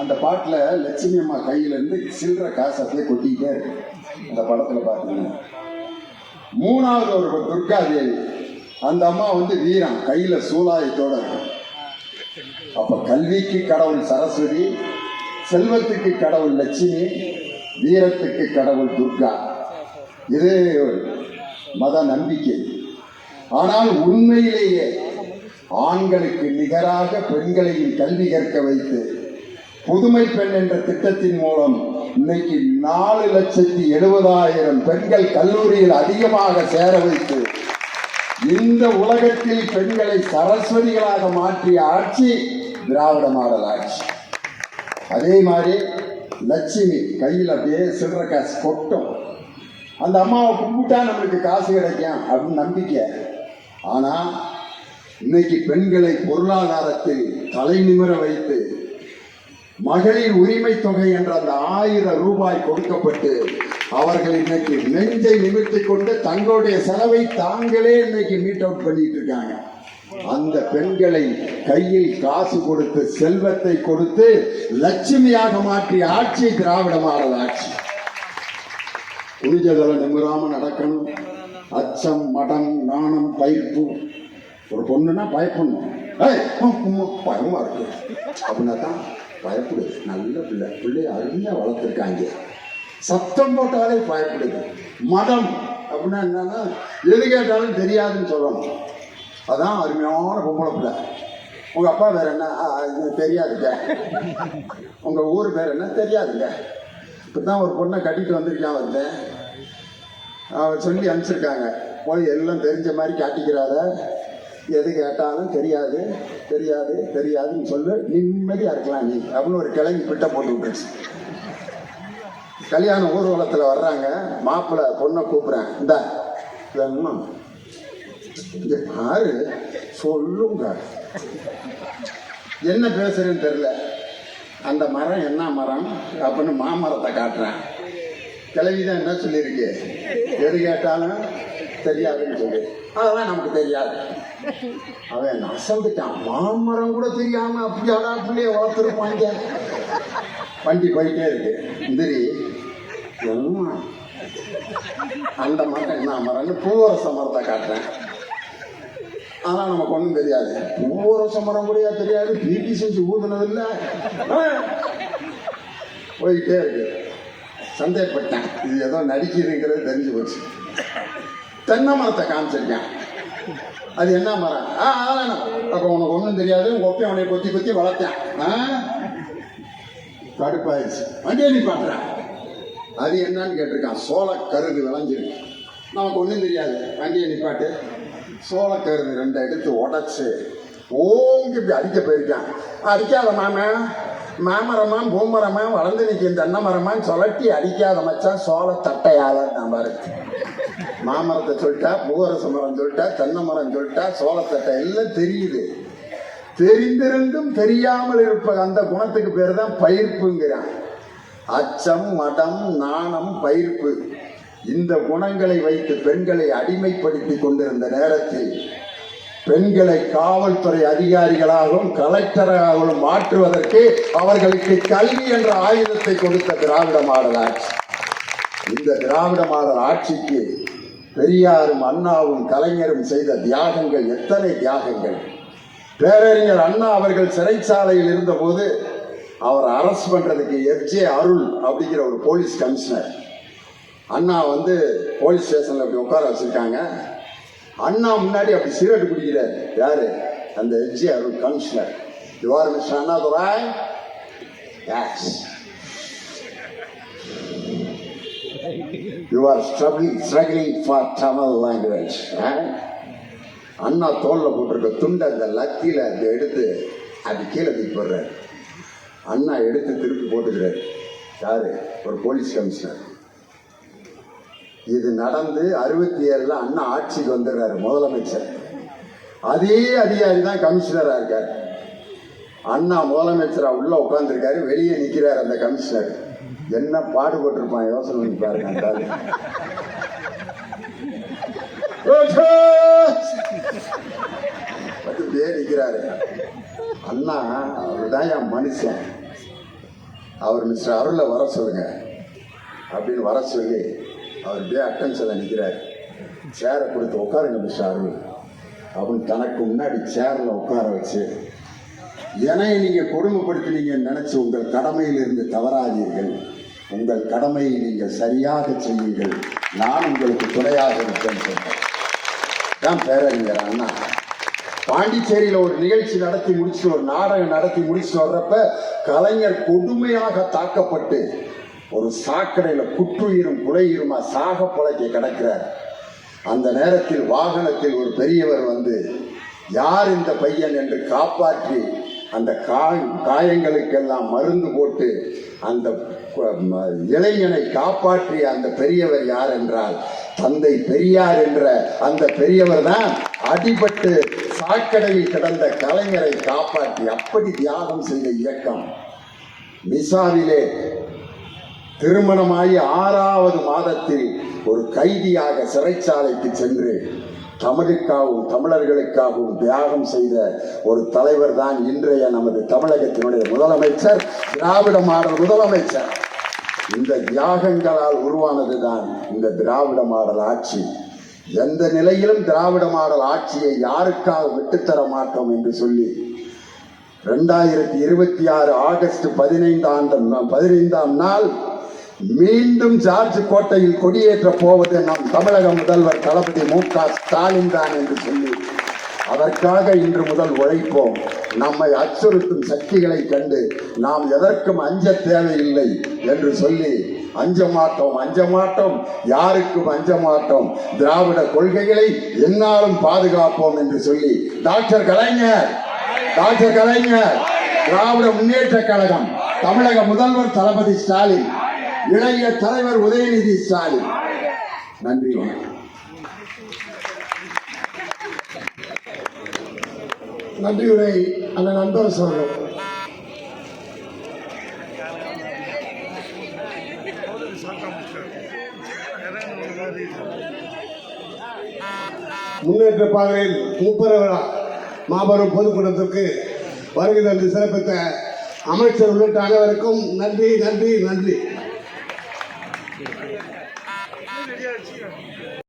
அந்த பாட்டில் லட்சுமி அம்மா கையிலேருந்து சில்லற காசு அப்படியே கொட்டிக்கிட்டே இருக்கு. அந்த படத்தில் பார்த்தீங்க மூணாவது ஒரு துர்கா தேவி. அந்த அம்மா வந்து வீரம் கையில் சூலாயத்தோட இருக்கும் கல்விக்கு கடவுள் சரஸ்வதி செல்வத்துக்கு கடவுள் லட்சுமி வீரத்துக்கு கடவுள் துர்கா. இது மத நம்பிக்கை. ஆனால் உண்மையிலேயே ஆண்களுக்கு நிகராக பெண்களையும் கல்வி கற்க வைத்து புதுமை பெண் என்ற திட்டத்தின் மூலம் இன்னைக்கு நாலு லட்சத்தி எழுபதாயிரம் பெண்கள் கல்லூரியில் அதிகமாக சேர வைத்து இந்த உலகத்தில் பெண்களை சரஸ்வதிகளாக மாற்றிய ஆட்சி திராவிட மாடல் ஆட்சி. அதே மாதிரி லட்சுமி கையில் அப்படியே சில்லற காசு கொட்டும். அந்த அம்மாவை கும்பிட்டா நம்மளுக்கு காசு கிடைக்கும் அப்படின்னு நம்பிக்கை. ஆனால் இன்னைக்கு பெண்களை பொருளாதாரத்தில் தலை நிமிர வைத்து மகளிர் உரிமை தொகை என்ற அந்த ஆயிரம் ரூபாய் கொடுக்கப்பட்டு அவர்கள் இன்னைக்கு நெஞ்சை நிமிர்த்தி கொண்டு தங்களுடைய செலவை தாங்களே இன்னைக்கு மீட் அவுட் பண்ணிட்டு இருக்காங்க. அந்த பெண்களை கையில் காசு கொடுத்து செல்வத்தை கொடுத்து லட்சுமியாக மாற்றிய ஆட்சி திராவிட மாடல் ஆட்சி. குடிஜதல நிமிராம நடக்கணும். அச்சம் மடம் நாணம் பயிர்ப்பு. ஒரு பொண்ணுன்னா பயப்படணும். ஏய், பயமாக பயமா இருக்கு. அப்படின்னா தான் பயப்படுது. நல்ல பிள்ளை. பிள்ளைய அருமையாக வளர்த்துருக்காங்க. சத்தம் போட்டாலே பயப்படுது. மதம் அப்படின்னா என்னன்னா எது கேட்டாலும் தெரியாதுன்னு சொல்லணும். அதான் அருமையான பொம்பளை பிள்ளை. உங்க அப்பா வேற என்ன? ஆ, தெரியாதுங்க. உங்க ஊர் பேர் என்ன? தெரியாதுங்க. இப்பதான் ஒரு பொண்ணை கட்டிட்டு வந்திருக்கான் வந்தேன் அவர் சொல்லி அனுப்பிச்சிருக்காங்க. போய் எல்லாம் தெரிஞ்ச மாதிரி காட்டிக்கிறாத. எது கேட்டாலும் தெரியாது தெரியாது தெரியாதுன்னு சொல்லு நிம்மதியாக இருக்கலாம் நீ. அப்படின்னு ஒரு கிளம்பி பிட்ட போட்டு விட்டுருச்சு. கல்யாண ஊர்வலத்தில் வர்றாங்க. மாப்பிள்ளை பொண்ணை கூப்பிட்றேன். இந்த என்ன பாரு சொல்லுங்க. என்ன பேசுறேன்னு தெரியல. அந்த மரம் என்ன மரம் அப்படின்னு மாமரத்தை காட்டுறேன். கிளவி தான் என்ன சொல்லியிருக்கு? எது கேட்டாலும் தெரியாதுன்னு சொல்லி. அதெல்லாம் நமக்கு தெரியாது. அவன் அசந்துட்டான் மாமரம் கூட தெரியாம அப்படி பிள்ளைய வளர்த்துருப்பாங்க வண்டி போயிட்டே இருக்கு. இந்திரி என்ன அந்த மரம் என்ன மரம்னு பூவரச மரத்தை காட்டுறேன். ஆனா நமக்கு ஒன்றும் தெரியாது. பூவரச மரம் கூட தெரியாது? பிபி செஞ்சு ஊதுனது இல்லை போயிட்டே இருக்கு. சந்தேகப்பட்டேன். இது ஏதோ நடிக்கிறதுங்கிறது தெரிஞ்சு போச்சு. தென்னை மரத்தை காமிச்சிருக்கேன். அது என்ன மரம்? ஆ அதான் அப்போ உனக்கு ஒன்றும் தெரியாது. ஒப்பி அவனை கொத்தி கொத்தி வளர்த்தேன். ஆ? கடுப்பாயிருச்சு. வண்டியை நீ பண்ணுறேன் அது என்னன்னு கேட்டிருக்கான். சோளக்கருது விளைஞ்சிருக்கு. நமக்கு ஒன்றும் தெரியாது. வண்டியை நிப்பாட்டு சோளக்கருது ரெண்டை எடுத்து உடச்சு ஓங்கி இப்படி அடிக்க போயிருக்கான். அடிக்காத மாமன் மாமரமா பூமரமா வளர்ந்து நிற்கும் தென்னை மரமான்னு சொல்லட்டி அடிக்காத மச்சான் சோள தட்டையால நான் பாரு. மாமரத்தை சொல்லிட்டா பூவரச மரம் சொல்லிட்டா தென்னை மரம் சொல்லிட்டா சோளத்தட்டை எல்லாம் தெரியுது. தெரிந்திருந்தும் தெரியாமல் இருப்ப அந்த குணத்துக்கு பேர் தான் பயிர்ப்புங்கிறான். அச்சம் மடம் நாணம் பயிர்ப்பு. இந்த குணங்களை வைத்து பெண்களை அடிமைப்படுத்தி கொண்டிருந்த நேரத்தில் பெண்களை காவல்துறை அதிகாரிகளாகவும் கலெக்டராகவும் மாற்றுவதற்கு அவர்களுக்கு கல்வி என்ற ஆயுதத்தை கொடுத்த திராவிட மாடல் ஆட்சி. இந்த திராவிட மாடல் ஆட்சிக்கு பெரியாரும் அண்ணாவும் கலைஞரும் செய்த தியாகங்கள் எத்தனை தியாகங்கள். பேரறிஞர் அண்ணா அவர்கள் சிறைச்சாலையில் இருந்தபோது அவர் அரசு பண்ணுறதுக்கு எஃப்ஜே அருள் அப்படிங்கிற ஒரு போலீஸ் கமிஷனர். அண்ணா வந்து போலீஸ் ஸ்டேஷனில் அப்படி உட்கார வச்சுருக்காங்க. அண்ணா முன்னாடி அப்படி சிகரெட் குடிக்கிறார் யாரு? அந்த FJ Arul commissioner. Your mister Annadurai yes you are struggling struggling for Tamil language Anna தோல்ல போட்டிருக்க துண்டை அந்த லத்தியில் அதை எடுத்து அது கீழே தூக்கி போடுறாரு. அண்ணா எடுத்து திருப்பி போட்டுக்கிறாரு. யாரு? ஒரு போலீஸ் கமிஷனர். இது நடந்து அறுபத்தி ஏழுல அண்ணா ஆட்சிக்கு வந்துடுறாரு முதலமைச்சர். அதே அதிகாரி தான் கமிஷனரா இருக்கார். அண்ணா முதலமைச்சரா உள்ள உட்காந்துருக்காரு வெளியே நிக்கிறார் அந்த கமிஷனர். என்ன பாடுபட்டிருப்பான்? யோசனை பண்ணி பாருங்க அந்த ஆளு. நிக்கிறாரு. அண்ணா அவர் தான் என் மனுஷன். அவர் மிஸ்டர் அருளை வர சொல்லுங்க. அப்படின்னு வர சொல்லி அவர் அப்படியே அட்டென்ஷனில் நிற்கிறார் சேரை கொடுத்து உட்காருங்க மிஸ்டர் அருள் அப்படின்னு தனக்கு முன்னாடி சேரில் உட்கார வச்சு என்னை நீங்கள் கொடுமைப்படுத்தினீங்கன்னு நினச்சி உங்கள் கடமையிலிருந்து தவறாதீர்கள். உங்கள் கடமையை நீங்கள் சரியாக செய்யுங்கள். நான் உங்களுக்கு துணையாக இருப்பேன் சொன்னேன் தான் பேரறிஞர் அண்ணா? பாண்டிச்சேரியில் ஒரு நிகழ்ச்சி நடத்தி முடிச்சுட்டு ஒரு நாடகம் நடத்தி முடிச்சுட்டு வர்றப்ப கலைஞர் கொடுமையாக தாக்கப்பட்டு ஒரு சாக்கடையில் குற்றுயிரும் புலையுருமா சாக புழைக்க கிடக்கிறார். அந்த நேரத்தில் வாகனத்தில் ஒரு பெரியவர் வந்து யார் இந்த பையன்? என்று காப்பாற்றி அந்த காய் காயங்களுக்கெல்லாம் மருந்து போட்டு அந்த இளைஞனை காப்பாற்றிய அந்த பெரியவர் யார் என்றால் தந்தை பெரியார் என்ற அந்த பெரியவர் தான் அடிபட்டு சாக்கடையில் கிடந்த கலைஞரை காப்பாற்றி அப்படி தியாகம் செய்த இயக்கம். மிசாவிலே திருமணமாகி ஆறாவது மாதத்தில் ஒரு கைதியாக சிறைச்சாலைக்கு சென்று தமிழுக்காகவும் தமிழர்களுக்காகவும் தியாகம் செய்த ஒரு தலைவர் தான் இன்றைய நமது தமிழகத்தினுடைய முதலமைச்சர் திராவிட மாடல் முதலமைச்சர். இந்த தியாகங்களால் உருவானது தான் இந்த திராவிட மாடல் ஆட்சி. எந்த நிலையிலும் திராவிட மாடல் ஆட்சியை யாருக்காக விட்டுத்தர மாட்டோம் என்று சொல்லி ரெண்டாயிரத்தி இருபத்தி ஆறு ஆகஸ்ட் பதினைந்தாம் பதினைந்தாம் நாள் மீண்டும் ஜார்ஜ் கோட்டையில் கொடியேற்ற போவது நம் தமிழக முதல்வர் தளபதி மு க ஸ்டாலின் தான் என்று சொல்லி அதற்காக இன்று முதல் உழைப்போம். நம்மை அச்சுறுத்தும் சக்திகளை கண்டு நாம் எதற்கும் அஞ்ச தேவையில்லை என்று சொல்லி அஞ்ச மாட்டோம் அஞ்ச மாட்டோம் யாருக்கும் அஞ்ச மாட்டோம் திராவிட கொள்கைகளை எந்நாளும் பாதுகாப்போம் என்று சொல்லி டாக்டர் கலைஞர் டாக்டர் கலைஞர் திராவிட முன்னேற்ற கழகம் தமிழக முதல்வர் தளபதி ஸ்டாலின் இளைய தலைவர் உதயநிதி ஸ்டாலின். நன்றி வணக்கம். நன்றி உரை அந்த நண்பர் அவர்கள் முன்னேற்ற பாதையில் முப்பரவரா மாபெரும் பொதுக்கூட்டத்திற்கு வருகை தந்து சிறப்பித்த அமைச்சர் உள்ளிட்ட அனைவருக்கும் நன்றி நன்றி நன்றி. Amen.